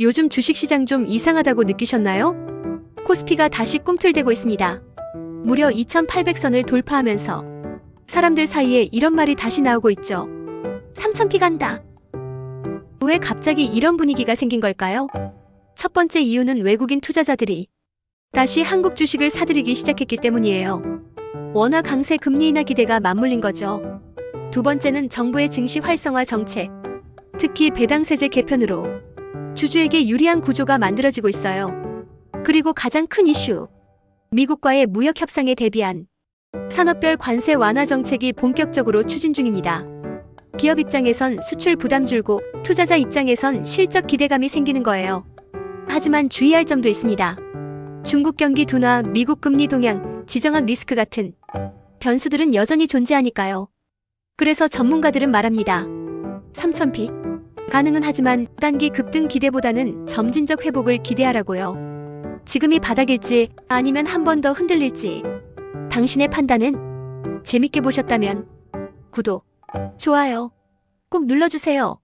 요즘 주식시장 좀 이상하다고 느끼셨나요? 코스피가 다시 꿈틀대고 있습니다. 무려 2800선을 돌파하면서 사람들 사이에 이런 말이 다시 나오고 있죠. 3000피 간다. 왜 갑자기 이런 분위기가 생긴 걸까요? 첫 번째 이유는 외국인 투자자들이 다시 한국 주식을 사들이기 시작했기 때문이에요. 워낙 강세 금리 인하 기대가 맞물린 거죠. 두 번째는 정부의 증시 활성화 정책, 특히 배당세제 개편으로 주주에게 유리한 구조가 만들어지고 있어요. 그리고 가장 큰 이슈, 미국과의 무역 협상에 대비한 산업별 관세 완화 정책이 본격적으로 추진 중입니다. 기업 입장에선 수출 부담 줄고 투자자 입장에선 실적 기대감이 생기는 거예요. 하지만 주의할 점도 있습니다. 중국 경기 둔화, 미국 금리 동향, 지정학 리스크 같은 변수들은 여전히 존재하니까요. 그래서 전문가들은 말합니다. 3000피 가능은 하지만 단기 급등 기대보다는 점진적 회복을 기대하라고요. 지금이 바닥일지 아니면 한 번 더 흔들릴지 당신의 판단은 재밌게 보셨다면 구독, 좋아요 꼭 눌러주세요.